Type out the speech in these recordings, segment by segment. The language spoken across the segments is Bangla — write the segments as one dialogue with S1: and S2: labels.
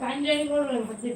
S1: পাঞ্জাবি করবেন হাতে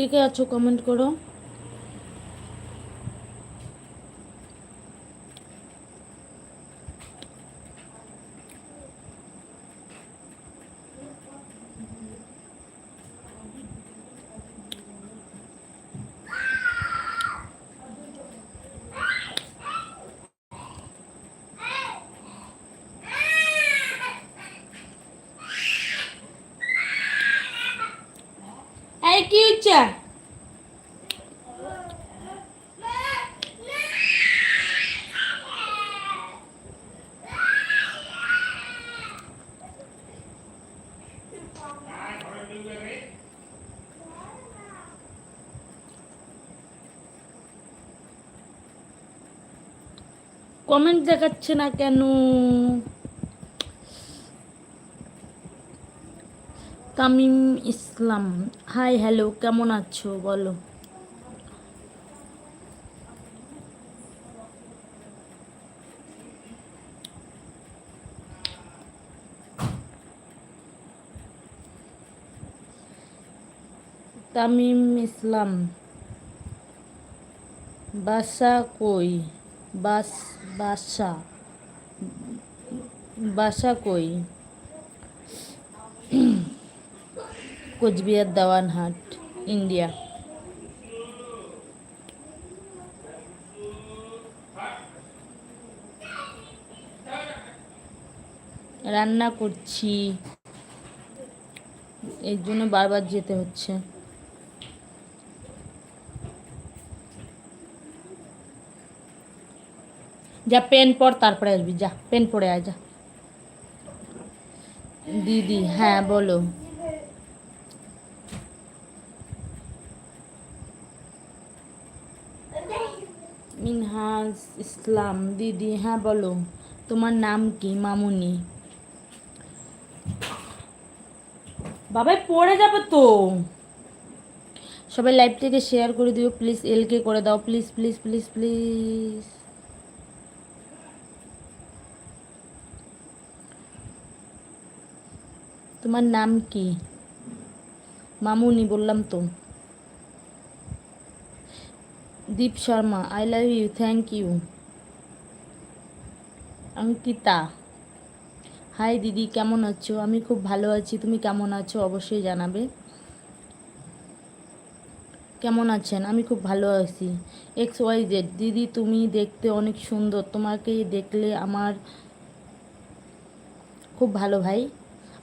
S2: কে কে আছো কমেন্ট করো। কমেন্ট দেখাচ্ছে না কেন? তামিম ইসলাম হাই হ্যালো কেমন আছো? বলো। তামিম ইসলাম, বাসা কই? বাস বাসা বাসা কই? কোচবিহার দেওয়ানহাট ইন্ডিয়া। রান্না করছি। এই জন্য বারবার যেতে হচ্ছে। যা পেন পর তারপরে আসবি, যা, পেন পরে আয়, যা। দিদি হ্যাঁ বলো। মিনহাজ ইসলাম, দিদি হ্যাঁ বলো। তোমার নাম কি? মামুনি। বাবাই, পড়ে যাবে তো। সবাই লাইভটাকে শেয়ার করে দিও প্লিজ এলকে করে দাও। প্লিজ প্লিজ প্লিজ প্লিজ তোমার নাম কি? মামুনি, বললাম তো। Deep Sharma I love you thank you Ankita hi দিদি, কেমন আছো? আমি খুব ভালো আছি, তুমি কেমন আছো? অবশ্যই জানাবে। কেমন আছেন? আমি খুব ভালো আছি। এক্স ওয়াই জেড দিদি তুমি দেখতে অনেক সুন্দর। তোমাকে দেখলে আমার খুব ভালো ভাই।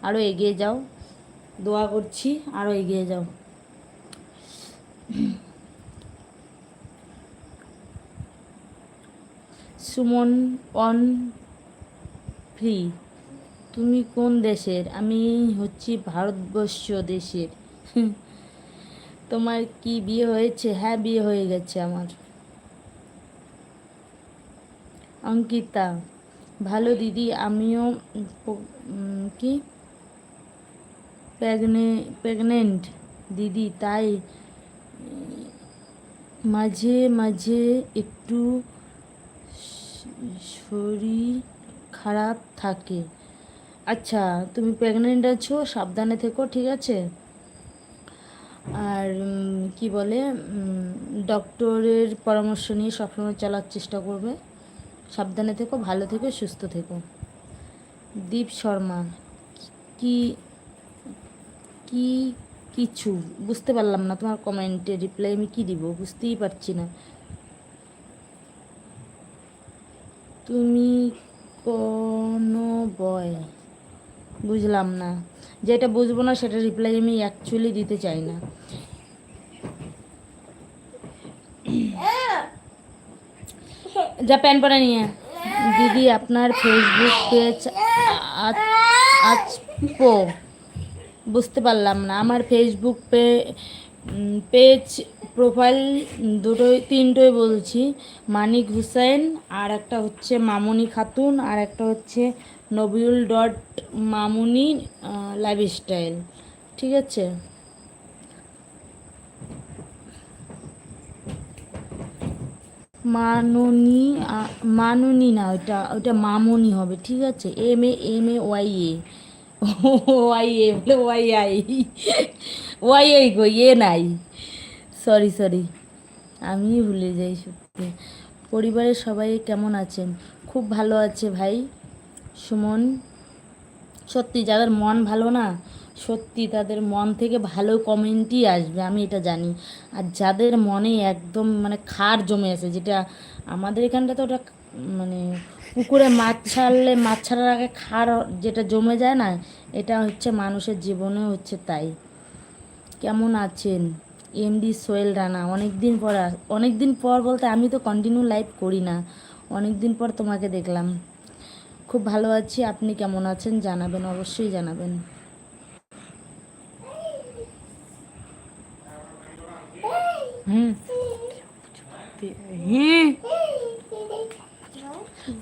S2: আরও এগিয়ে যাও। দোয়া করছি আরও এগিয়ে যাও। সুমন, অন, ফ্রি, তুমি কোন দেশের? আমি হচ্ছি ভারতবর্ষ দেশের। তোমার কি বিয়ে হয়েছে? হ্যাঁ বিয়ে হয়ে গেছে আমার। অঙ্কিতা, ভালো দিদি, আমিও কি? প্রেগনেন্ট দিদি, তাই মাঝে মাঝে একটু শরীর খারাপ থাকে। আচ্ছা তুমি প্রেগনেন্ট আছো, সাবধানে থেকো, ঠিক আছে? আর কি বলে ডক্টরের পরামর্শ নিয়ে সবসময় চলার চেষ্টা করবে। সাবধানে থেকো, ভালো থেকো, সুস্থ থেকো। দীপ শর্মা, কি কি কিছু? বুঝতে পারলাম না তোমার কমেন্টে রিপ্লাই আমি কি দিব? বুঝতেই পারছি না। তুমি কোনো বয় বুঝলাম না। যেটা বুঝব না সেটা রিপ্লাই আমি অ্যাকচুয়ালি দিতে চাই না। যা প্যান পরে নিয়ে। দিদি, আপনার ফেসবুক পেজ আচপো বুঝতে পারলাম না। আমার ফেসবুক পে পেজ প্রোফাইল দুটোই, তিনটোই বলছি। মানিক হুসাইন, আর একটা হচ্ছে মামুনি খাতুন, আর একটা হচ্ছে নবিউল ডট মামুনি লাইফস্টাইল ঠিক আছে? মাননি মাননি না, ওইটা ওইটা মামনি হবে। ঠিক আছে? M A M A Y A Y বলে ওয়াই আই গো এ নাই সরি সরি আমি ভুলে যাই সত্যি। পরিবারের সবাই কেমন আছেন? খুব ভালো আছে ভাই। সুমন, সত্যি যাদের মন ভালো না, সত্যি তাদের মন থেকে ভালো কমেন্টই আসবে, আমি এটা জানি। আর যাদের মনে একদম মানে খার জমে আছে, যেটা আমাদের এখানটা তো ওটা মানে পুকুরে মাছ ছাড়লে, মাছ ছাড়ার আগে খার যেটা জমে যায় না, এটা হচ্ছে মানুষের জীবনে হচ্ছে তাই। কেমন আছেন? এমডি সোহেল রানা অনেক দিন পর অনেক দিন পর বলতে আমি তো কন্টিনিউ লাইভ করি না অনেক দিন পর তোমাকে দেখলাম। খুব ভালো আছি, আপনি কেমন আছেন জানাবেন, অবশ্যই জানাবেন। হুম। হ্যাঁ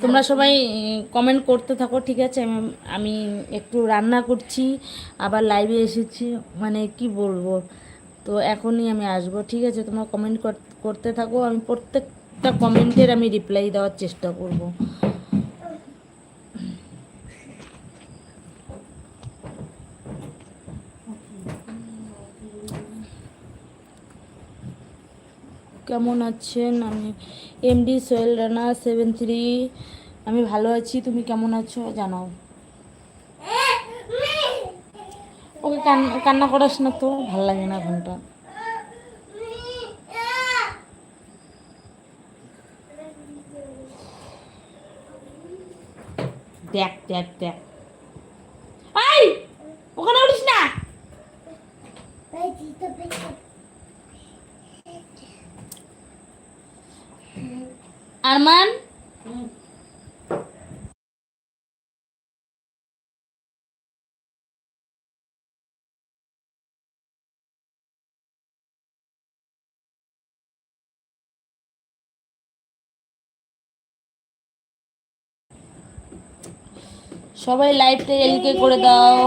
S2: তোমরা সবাই কমেন্ট করতে থাকো, ঠিক আছে? আমি একটু রান্না করছি, আবার লাইভে এসেছি মানে কি বলব? তো এখনই আমি আসব, ঠিক আছে? তোমরা কমেন্ট করতে থাকো, আমি প্রত্যেকটা কমেন্টের আমি রিপ্লাই দেওয়ার চেষ্টা করব। কেমন আছেন? আমি MD Sohel Rana seven three আমি ভালো আছি, তুমি কেমন আছো? জানাও। ওকে কান্না করাস না তো, ভালো লাগে না ঘণ্টা দেখ দেখ দেখ। ওখানে উঠিস না। আরমান? সবাই লাইভটা এলকে করে দাও।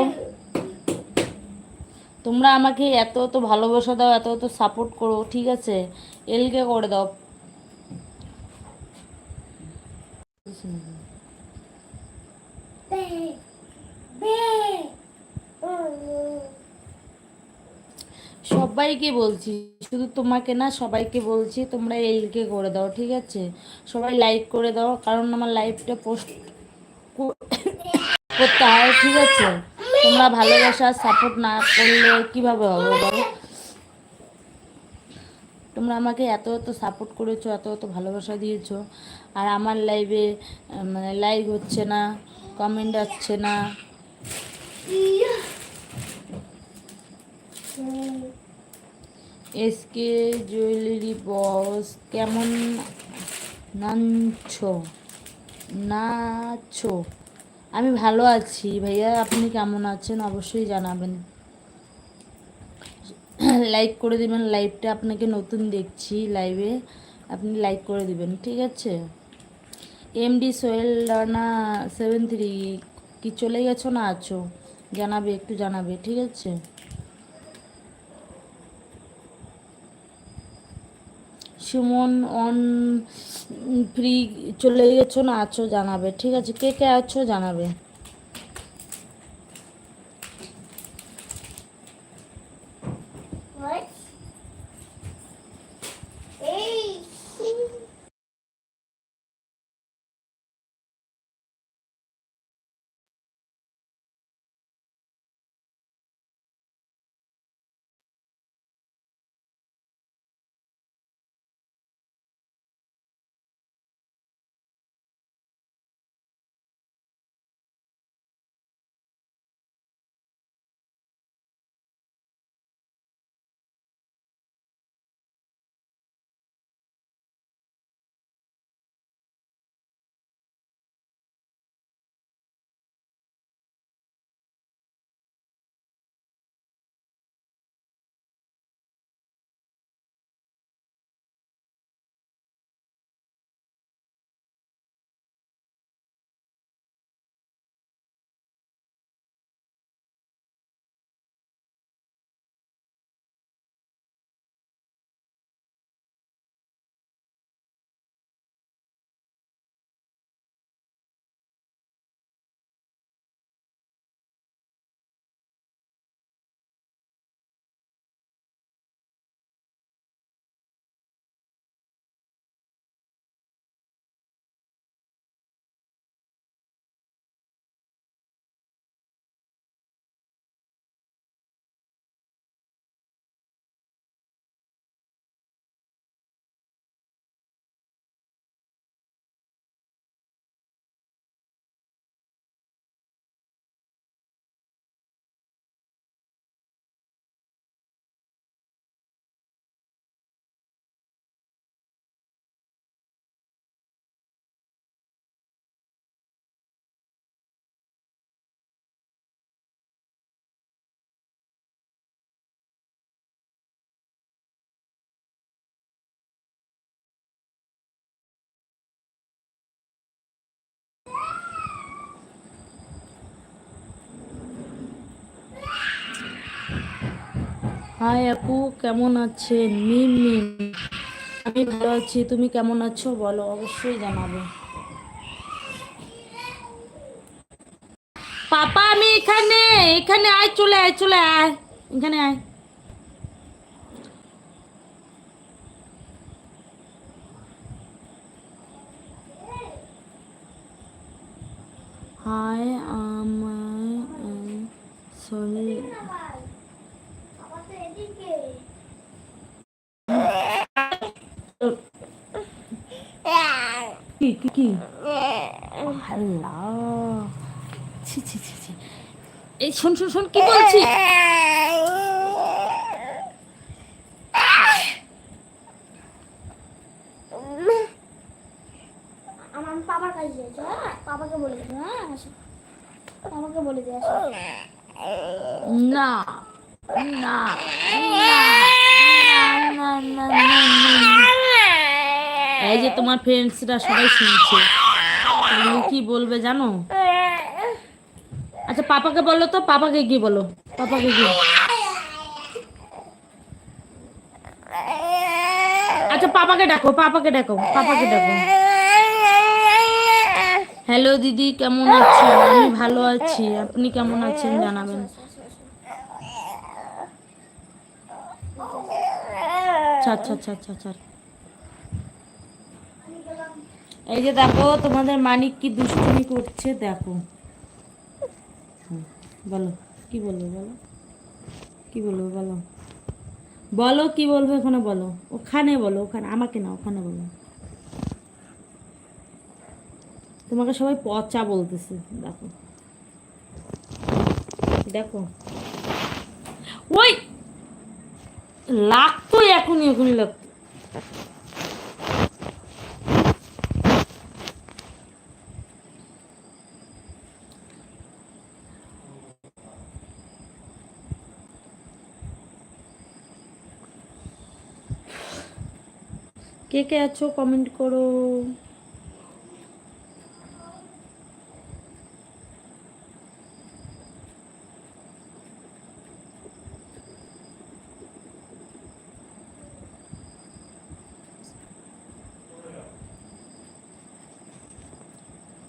S2: তোমরা আমাকে এত এত ভালোবাসা দাও, এত এত সাপোর্ট করো, ঠিক আছে? এলকে করে দাও। সবাইকে বলছি, শুধু তোমাকে না, সবাইকে বলছি, তোমরা এলকে করে দাও, ঠিক আছে? সবাই লাইক করে দাও, কারণ আমার লাইভটা পোস্ট করতে হয়, ঠিক আছে? তোমরা ভালোবাসা সাপোর্ট না করলে কীভাবে হবে বলো? তোমরা আমাকে এত এত সাপোর্ট করেছ, এত এত ভালোবাসা দিয়েছ, আর আমার লাইভে মানে লাইক হচ্ছে না। কমেন্ট আসছে না। এসকে জুয়েলারি বস কেমন নাচছো? নাচো আমি ভালো আছি ভাইয়া, আপনি কেমন আছেন অবশ্যই জানাবেন। লাইক করে দিবেন লাইভটা আপনাকে নতুন দেখছি লাইভে আপনি লাইক করে দিবেন, ঠিক আছে? MD Sohel Rana seven three কি চলে গেছো না আছো? জানাবে, একটু জানাবে, ঠিক আছে? সুমন অন ফ্রি চলে গেছো না আছো, জানাবে, ঠিক আছে? কে কে আছো, জানাবে। What? হাই আপু, কেমন আছেন? মিম মিম। আমি ভালো আছি, তুমি কেমন আছো? বলো, অবশ্যই জানাবে। পাপা, আমি এখানে এখানে আয়, চলে আয় চলে আয়। এখানে আয়। হাই, আমায় সরি। কি কি কি? আল্লাহ। ছি ছি ছি ছি। এই শোন শোন শোন কি বলছি
S1: আমার বাবার কাছে হ্যাঁ? বাবাকে বলে দিও হ্যাঁ? বাবাকে বলে দিয়ে আসো।
S2: না। এই যে তোমার ফ্রেন্ডসরা সবাই শুনছে। তুমি কি বলবে জানো? আচ্ছা পাপাকে বলো তো, পাপাকে কি বলো, পাপাকে কি আচ্ছা পাপাকে ডাকো পাপাকে ডাকো পাপাকে ডাকো। হ্যালো দিদি, কেমন আছেন? আমি ভালো আছি। আপনি কেমন আছেন জানাবেন। এই যে দেখো, তোমাদের মানিক কি দুষ্টুমি করছে, দেখো। বলো, কি বলবে, বলো? কি বলবে, বলো? বলো, কি বলবে ওখানে বলো। ওখানে বলো, ওখানে, আমাকে না, ওখানে বলো। তোমাকে সবাই পচা বলতেছে, দেখো। দেখো। ওই লাগতো এখনই এখনই লাগতো কে কে আছো? কমেন্ট করো।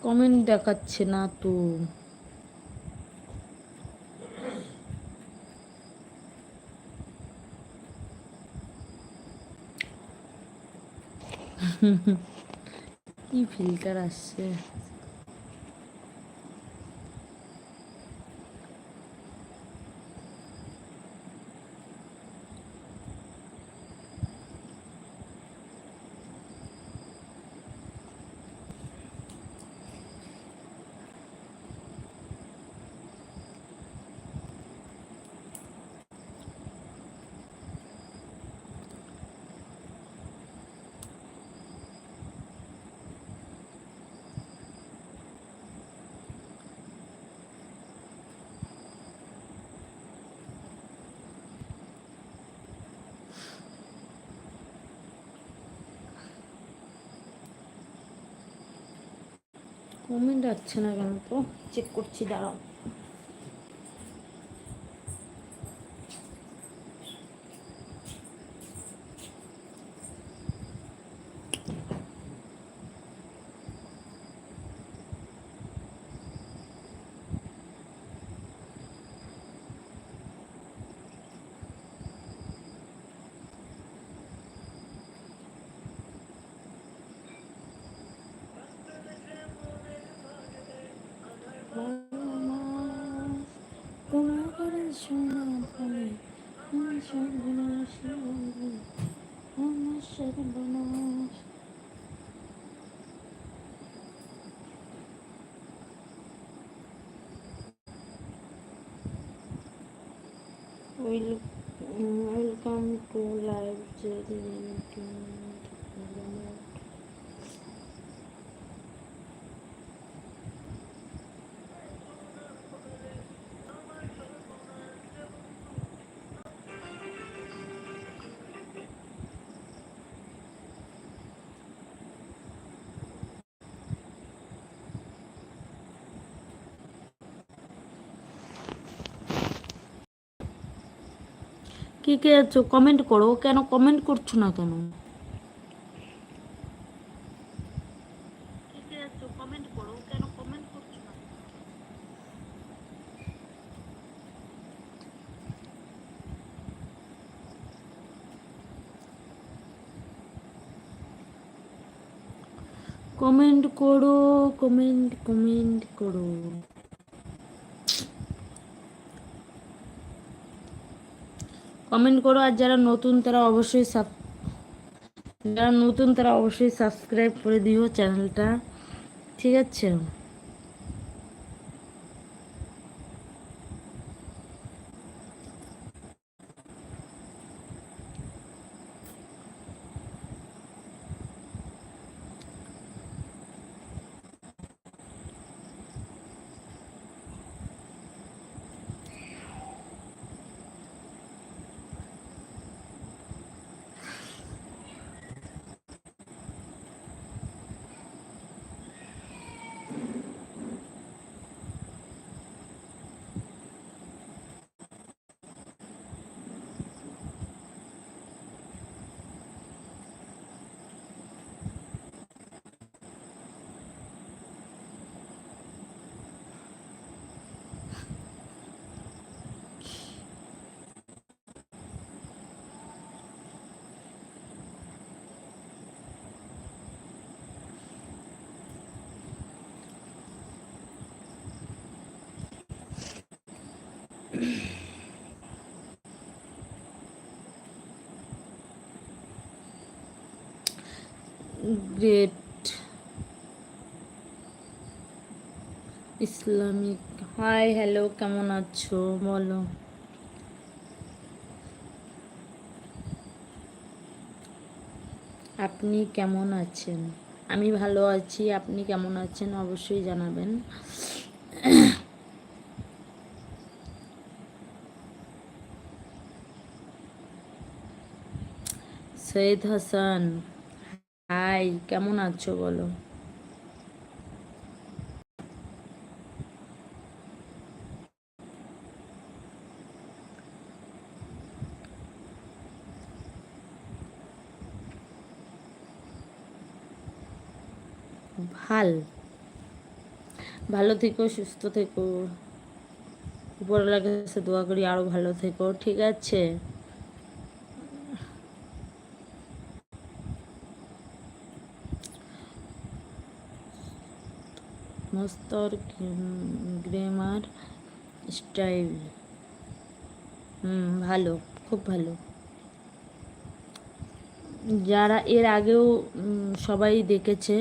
S2: কমেন্ট দেখাচ্ছে না তো কি ফিল্টার আসছে কমেন্ট আসছে না কেন তো চেক করছি দাঁড়াও কি কে আছো কমেন্ট করো কেন কমেন্ট করছ না কেন? কমেন্ট করো কমেন্ট কমেন্ট করো। কমেন্ট করো আর যারা নতুন তারা অবশ্যই যারা নতুন তারা অবশ্যই সাবস্ক্রাইব করে দিও চ্যানেলটা। ঠিক আছে? গ্রেট। ইসলামিক। হাই, হ্যালো, কেমন আছো? বলো। আপনি কেমন আছেন? আমি ভালো আছি, আপনি কেমন আছেন অবশ্যই জানাবেন। সৈয়দ হাসান হাই, কেমন আছো বলো? ভালো। ভালো থেকো, সুস্থ থেকো। উপরওয়ালার কাছে দোয়া করি আরও ভালো থেকো, ঠিক আছে? মস্তর গ্রেমার স্টাইল। হুম, ভালো, খুব ভালো। যারা এর আগেও সবাই দেখেছে,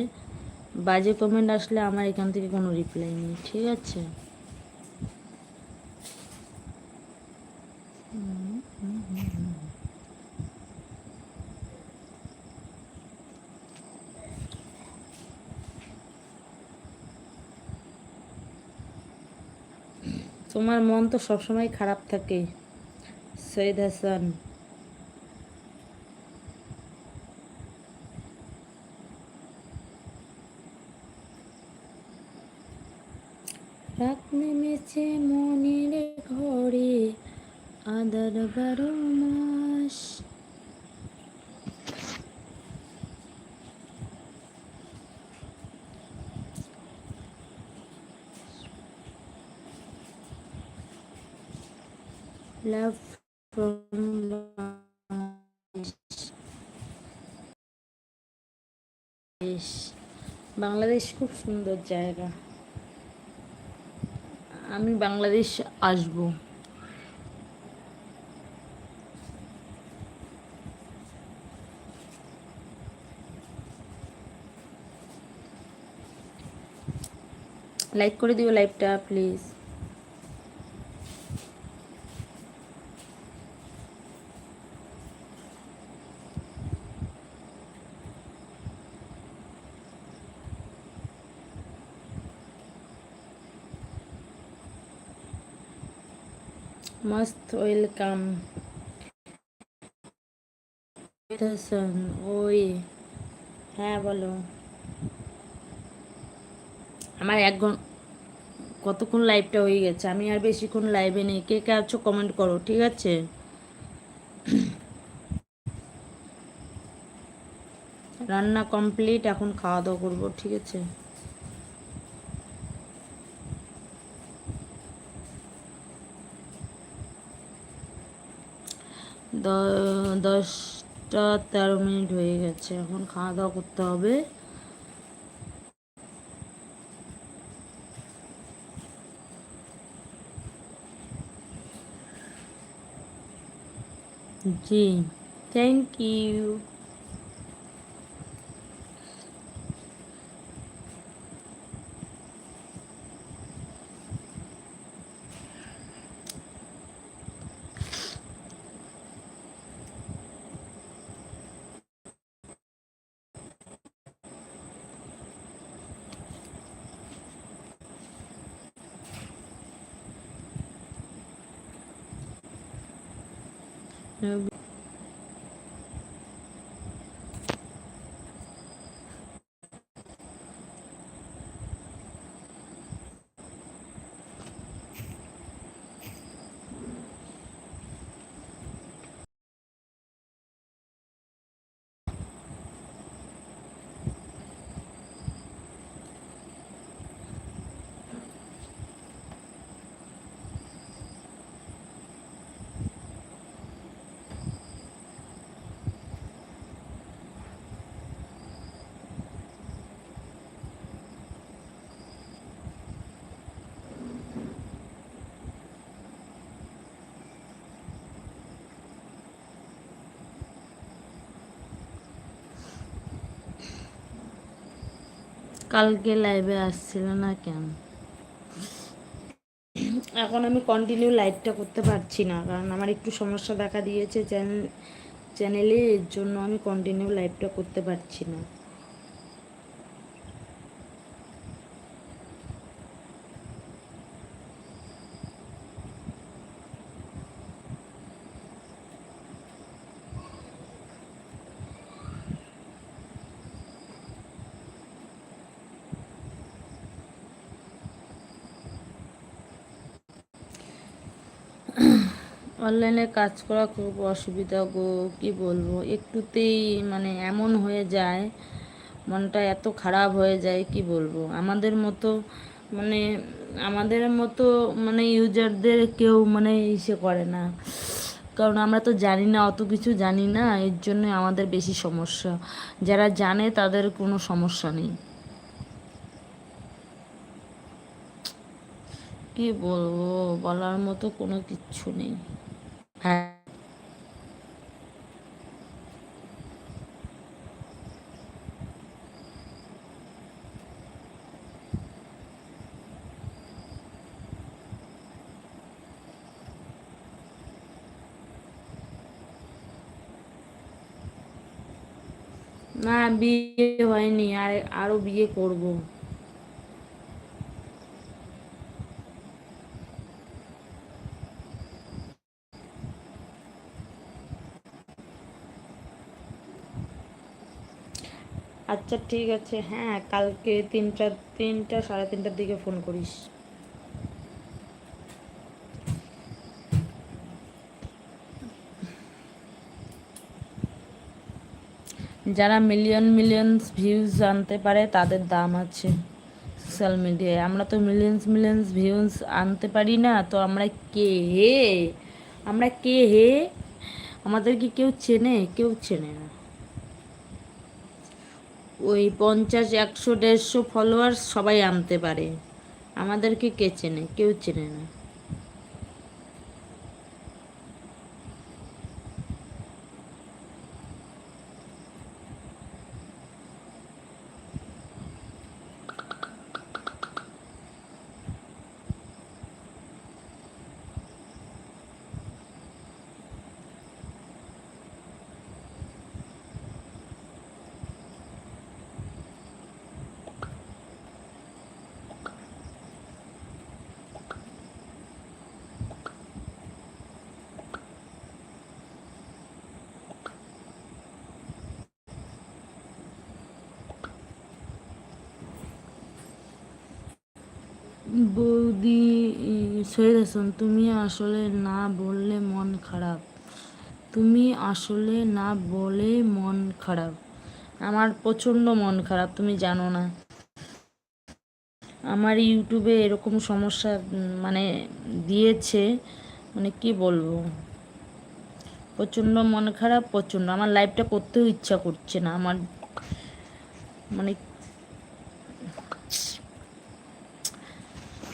S2: বাজে কমেন্ট আসলে আমার এখান থেকে কোনো রিপ্লাই নেই, ঠিক আছে? তোমার মন তো সবসময় খারাপ থাকে, সৈয়দ হাসান। রাত নেমেছে মনের ঘরে, আদার বারো মাস। লাভ ফ্রম বাংলাদেশ বাংলাদেশ খুব সুন্দর জায়গা। আমি বাংলাদেশ আসব। লাইক করে দিও লাইভটা প্লিজ মাস্ট ওয়েলকাম ওই হ্যাঁ বলো। আমার এক ঘণ্টা কতক্ষণ লাইভটা হয়ে গেছে? আমি আর বেশিক্ষণ লাইভে নেই। কে কে আছো কমেন্ট করো, ঠিক আছে? রান্না কমপ্লিট এখন খাওয়া দাওয়া করব, ঠিক আছে? দশটা তেরো মিনিট হয়ে গেছে। এখন খাওয়া দাওয়া করতে হবে। জি থ্যাংক ইউ কালকে লাইভে আসছিল না কেন? এখন আমি কন্টিনিউ লাইভটা করতে পারছি না, কারণ আমার একটু সমস্যা দেখা দিয়েছে চ্যানেল চ্যানেলে এর জন্য আমি কন্টিনিউ লাইভটা করতে পারছি না। অনলাইনে কাজ করা খুব অসুবিধা গো, কি বলব? একটুতেই মানে এমন হয়ে যায়, মনটা এত খারাপ হয়ে যায়, কি বলব? আমাদের মতো মানে আমাদের মতো মানে ইউজারদের কেউ মানে ইসে করে না। কারণ আমরা তো জানি না, অত কিছু জানি না, এর জন্য আমাদের বেশি সমস্যা। যারা জানে তাদের কোনো সমস্যা নেই। কি বলব? বলার মতো কোনো কিচ্ছু নেই। হ্যাঁ না বিয়ে হয়নি আর আরও বিয়ে করব। আচ্ছা ঠিক আছে। হ্যাঁ কালকে তিনটা তিনটা, সাড়ে তিনটার দিকে ফোন করিস। যারা মিলিয়ন মিলিয়নস ভিউজ আনতে পারে, তাদের দাম আছে সোশ্যাল মিডিয়ায় আমরা তো মিলিয়ন্স মিলিয়ন্স ভিউজ আনতে পারি না, তো আমরা কে হে? আমরা কে হে? আমাদের কি কেউ চেনে? কেউ চেনে না। ওই পঞ্চাশ একশো দেড়শো ফলোয়ার সবাই আনতে পারে। আমাদেরকে কে চেনে? কেউ চেনে না। সৈয়দ তুমি আসলে না বললে মন খারাপ। তুমি আসলে না বলে মন খারাপ। আমার প্রচণ্ড মন খারাপ, তুমি জানো না। আমার ইউটিউবে এরকম সমস্যা মানে দিয়েছে মানে কি বলব? প্রচণ্ড মন খারাপ, প্রচণ্ড। আমার লাইফটা করতেও ইচ্ছা করছে না। আমার মানে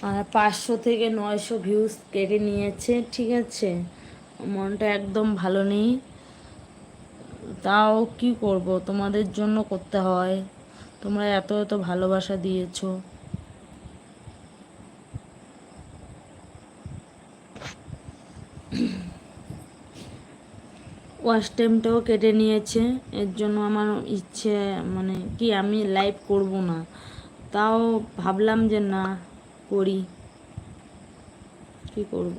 S2: আর পাঁচশো থেকে নয়শো ভিউজ কেটে নিয়েছে, ঠিক আছে? মনটা একদম ভালো নেই। তাও কি করব? তোমাদের জন্য করতে হয়। তোমরা এত এত ভালোবাসা দিয়েছ। ওয়াশ টাইমটাও কেটে নিয়েছে। এর জন্য আমার ইচ্ছে মানে কি আমি লাইভ করব না? তাও ভাবলাম যে না। করি। কি করব?